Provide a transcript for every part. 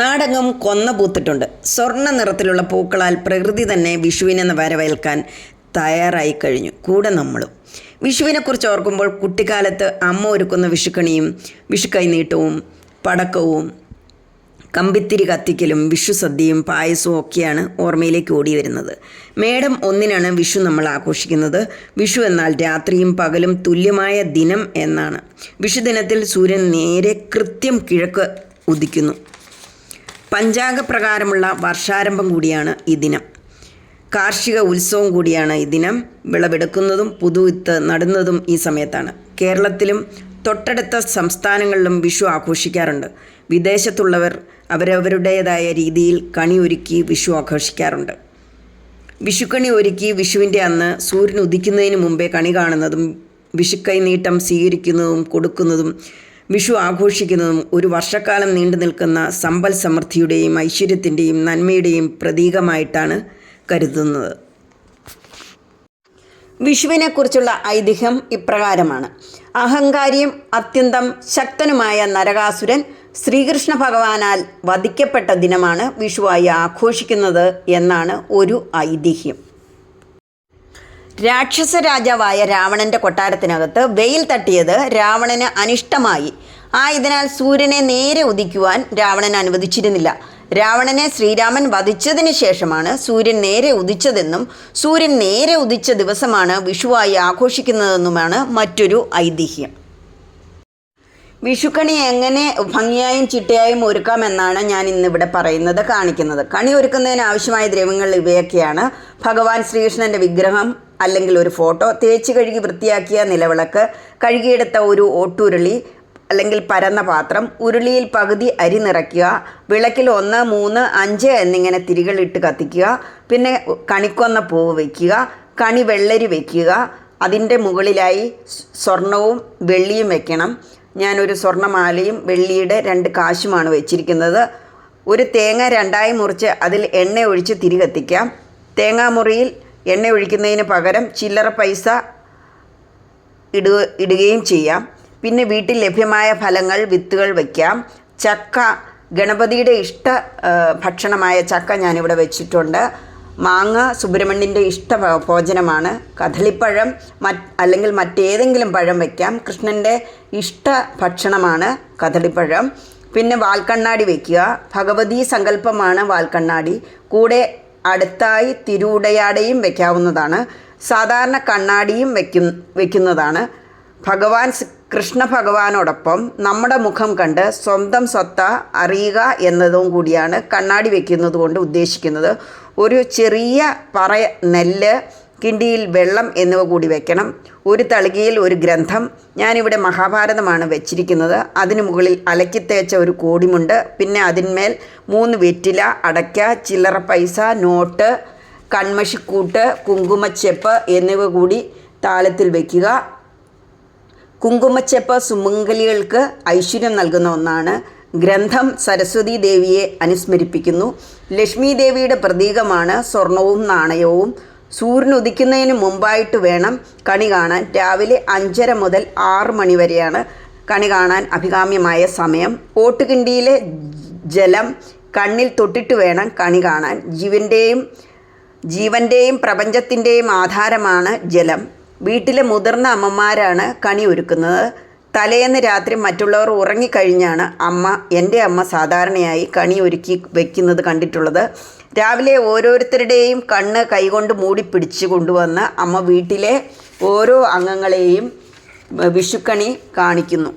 നാടെങ്ങും കൊന്ന പൂത്തിട്ടുണ്ട്. സ്വർണ നിറത്തിലുള്ള പൂക്കളാൽ പ്രകൃതി തന്നെ വിഷുവിനെ വരവേൽക്കാൻ തയ്യാറായി കഴിഞ്ഞു. കൂടെ നമ്മളും. വിഷുവിനെക്കുറിച്ച് ഓർക്കുമ്പോൾ കുട്ടിക്കാലത്ത് അമ്മ ഒരുക്കുന്ന വിഷുക്കണിയും വിഷുക്കൈനീട്ടവും പടക്കവും കമ്പിത്തിരി കത്തിക്കലും വിഷു സദ്യയും പായസവും ഒക്കെയാണ് ഓർമ്മയിലേക്ക് ഓടി വരുന്നത് മേടം ഒന്നിനാണ് വിഷു നമ്മൾ ആഘോഷിക്കുന്നത്. വിഷു എന്നാൽ രാത്രിയും പകലും തുല്യമായ ദിനം എന്നാണ്. വിഷുദിനത്തിൽ സൂര്യൻ നേരെ കൃത്യം കിഴക്ക് ഉദിക്കുന്നു. പഞ്ചാംഗപ്രകാരമുള്ള വർഷാരംഭം കൂടിയാണ് ഈ ദിനം. കാർഷിക ഉത്സവം കൂടിയാണ് ഈ ദിനം. വിളവെടുക്കുന്നതും പുതുവിത്ത് നടുന്നതും ഈ സമയത്താണ്. കേരളത്തിലും തൊട്ടടുത്ത സംസ്ഥാനങ്ങളിലും വിഷു ആഘോഷിക്കാറുണ്ട്. വിദേശത്തുള്ളവർ അവരവരുടേതായ രീതിയിൽ കണി ഒരുക്കി വിഷു ആഘോഷിക്കാറുണ്ട്. വിഷുക്കണി ഒരുക്കി വിഷുവിന്റെ അന്ന് സൂര്യൻ ഉദിക്കുന്നതിന് മുമ്പേ കണി കാണുന്നതും വിഷുക്കൈ നീട്ടം സ്വീകരിക്കുന്നതും കൊടുക്കുന്നതും വിഷു ആഘോഷിക്കുന്നതും ഒരു വർഷക്കാലം നീണ്ടു നിൽക്കുന്ന സമ്പൽ സമൃദ്ധിയുടെയും ഐശ്വര്യത്തിന്റെയും നന്മയുടെയും പ്രതീകമായിട്ടാണ് കരുതുന്നത്. വിഷുവിനെക്കുറിച്ചുള്ള ഐതിഹ്യം ഇപ്രകാരമാണ്. അഹങ്കാരിയും അത്യന്തം ശക്തനുമായ നരകാസുരൻ ശ്രീകൃഷ്ണ ഭഗവാനാൽ വധിക്കപ്പെട്ട ദിനമാണ് വിഷുവായി ആഘോഷിക്കുന്നത് എന്നാണ് ഒരു ഐതിഹ്യം. രാക്ഷസ രാജാവായ രാവണന്റെ കൊട്ടാരത്തിനകത്ത് വെയിൽ തട്ടിയത് രാവണന് അനിഷ്ടമായി. ആയതിനാൽ സൂര്യനെ നേരെ ഉദിക്കുവാൻ രാവണൻ അനുവദിച്ചിരുന്നില്ല. രാവണനെ ശ്രീരാമൻ വധിച്ചതിന് ശേഷമാണ് സൂര്യൻ നേരെ ഉദിച്ചതെന്നും സൂര്യൻ നേരെ ഉദിച്ച ദിവസമാണ് വിഷുവായി ആഘോഷിക്കുന്നതെന്നുമാണ് മറ്റൊരു ഐതിഹ്യം. വിഷുക്കണി എങ്ങനെ ഭംഗിയായും ചിട്ടയായും ഒരുക്കാമെന്നാണ് ഞാൻ ഇന്നിവിടെ പറയുന്നത് കാണിക്കുന്നത്. കണി ഒരുക്കുന്നതിന് ആവശ്യമായ ദ്രവ്യങ്ങൾ ഇവയൊക്കെയാണ്. ഭഗവാൻ ശ്രീകൃഷ്ണന്റെ വിഗ്രഹം അല്ലെങ്കിൽ ഒരു ഫോട്ടോ തേച്ച് കഴുകി വൃത്തിയാക്കിയ നിലവിളക്ക് കഴുകിയെടുത്ത ഒരു ഓട്ടുരുളി അല്ലെങ്കിൽ പരന്ന പാത്രം ഉരുളിയിൽ പകുതി അരി നിറയ്ക്കുക വിളക്കിൽ ഒന്ന് മൂന്ന് അഞ്ച് എന്നിങ്ങനെ തിരികളിട്ട് കത്തിക്കുക പിന്നെ കണിക്കൊന്ന പൂവ് വയ്ക്കുക കണി വെള്ളരി വയ്ക്കുക അതിന്റെ മുകളിലായി സ്വർണവും വെള്ളിയും വെക്കണം. ഞാനൊരു സ്വർണമാലയും വെള്ളിയുടെ രണ്ട് കാശുമാണ് വെച്ചിരിക്കുന്നത്. ഒരു തേങ്ങ രണ്ടായി മുറിച്ച് അതിൽ എണ്ണ ഒഴിച്ച് തിരി കത്തിക്കാം തേങ്ങാമുറിയിൽ എണ്ണ ഒഴിക്കുന്നതിന് പകരം ചില്ലറ പൈസ ഇടുക ഇടുകയും ചെയ്യാം. പിന്നെ വീട്ടിൽ ലഭ്യമായ ഫലങ്ങൾ വിത്തുകൾ വയ്ക്കാം. ചക്ക ഗണപതിയുടെ ഇഷ്ട ഭക്ഷണമായ ചക്ക ഞാനിവിടെ വെച്ചിട്ടുണ്ട്. മാങ്ങ സുബ്രഹ്മണ്യന്റെ ഇഷ്ട ഭോജനമാണ്. കദളിപ്പഴം മറ്റ് അല്ലെങ്കിൽ മറ്റേതെങ്കിലും പഴം വയ്ക്കാം. കൃഷ്ണന്റെ ഇഷ്ട ഭക്ഷണമാണ് കദളിപ്പഴം. പിന്നെ വാൽക്കണ്ണാടി വയ്ക്കുക. ഭഗവതി സങ്കല്പമാണ് വാൽക്കണ്ണാടി. കൂടെ അടുത്തായി തിരുവുടയാടയും വയ്ക്കാവുന്നതാണ് സാധാരണ കണ്ണാടിയും വയ്ക്കും വയ്ക്കുന്നതാണ് ഭഗവാൻ കൃഷ്ണ ഭഗവാനോടൊപ്പം നമ്മുടെ മുഖം കണ്ട് സ്വന്തം സ്വത്ത അറിയുക എന്നതും കൂടിയാണ് കണ്ണാടി വയ്ക്കുന്നത് കൊണ്ട് ഉദ്ദേശിക്കുന്നത്. ഒരു ചെറിയ പറ നെല്ല് കിണ്ടിയിൽ വെള്ളം എന്നിവ കൂടി വെക്കണം. ഒരു തളികയിൽ ഒരു ഗ്രന്ഥം. ഞാനിവിടെ മഹാഭാരതമാണ് വെച്ചിരിക്കുന്നത്. അതിന് മുകളിൽ അലക്കിത്തേച്ച ഒരു കോടിമുണ്ട്. പിന്നെ അതിന്മേൽ മൂന്ന് വെറ്റില അടയ്ക്ക ചില്ലറ പൈസ നോട്ട് കൺമഷിക്കൂട്ട് കുങ്കുമച്ചെപ്പ് എന്നിവ കൂടി താളത്തിൽ വയ്ക്കുക കുങ്കുമച്ചെപ്പ് സുമംഗലികൾക്ക് ഐശ്വര്യം നൽകുന്ന ഒന്നാണ്. ഗ്രന്ഥം സരസ്വതി ദേവിയെ അനുസ്മരിപ്പിക്കുന്നു. ലക്ഷ്മി ദേവിയുടെ പ്രതീകമാണ് സ്വർണവും നാണയവും. സൂര്യൻ ഉദിക്കുന്നതിന് മുമ്പായിട്ട് വേണം കണി കാണാൻ. രാവിലെ അഞ്ചര മുതൽ ആറ് മണി വരെയാണ് കണി കാണാൻ അഭികാമ്യമായ സമയം. ഓട്ടുകിണ്ടിയിലെ ജലം കണ്ണിൽ തൊട്ടിട്ട് വേണം കണി കാണാൻ. ജീവന്റെയും ജീവന്റെയും പ്രപഞ്ചത്തിന്റെയും ആധാരമാണ് ജലം. വീട്ടിലെ മുതിർന്ന അമ്മമാരാണ് കണി ഒരുക്കുന്നത്. തലേന്ന് രാത്രി മറ്റുള്ളവർ ഉറങ്ങിക്കഴിഞ്ഞാണ് അമ്മ എന്റെ അമ്മ സാധാരണയായി കണി ഒരുക്കി വെക്കുന്നത് കണ്ടിട്ടുള്ളത്. രാവിലെ ഓരോരുത്തരുടെയും കണ്ണ് കൈകൊണ്ട് മൂടി പിടിച്ചു കൊണ്ടുവന്ന് അമ്മ വീട്ടിലെ ഓരോ അംഗങ്ങളെയും വിഷുക്കണി കാണിക്കുന്നു.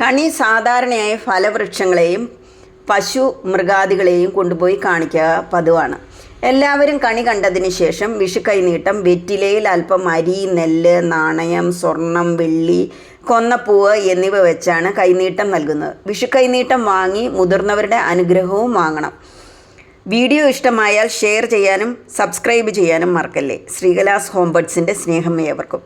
കണി സാധാരണയായി ഫലവൃക്ഷങ്ങളെയും പശു മൃഗാദികളെയും കൊണ്ടുപോയി കാണിക്കുക പതിവാണ്. എല്ലാവരും കണി കണ്ടതിന് ശേഷം വിഷു കൈനീട്ടം വെറ്റിലയിൽ അല്പം അരി നെല്ല് നാണയം സ്വർണം വെള്ളി കൊന്നപ്പൂവ് എന്നിവ വെച്ചാണ് കൈനീട്ടം നൽകുന്നത്. വിഷു കൈനീട്ടം വാങ്ങി മുതിർന്നവരുടെ അനുഗ്രഹവും വാങ്ങണം. വീഡിയോ ഇഷ്ടമായാൽ ഷെയർ ചെയ്യാനും സബ്സ്ക്രൈബ് ചെയ്യാനും മറക്കല്ലേ? ശ്രീകലാസ് ഹോംബർട്സിന്റെ സ്നേഹം ഏവർക്കും.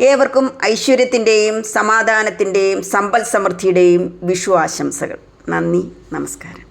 ഏവർക്കും ഐശ്വര്യത്തിന്റെയും സമാധാനത്തിന്റെയും സമ്പൽ സമൃദ്ധിയുടെയും വിഷു ആശംസകൾ. നന്ദി നമസ്കാരം.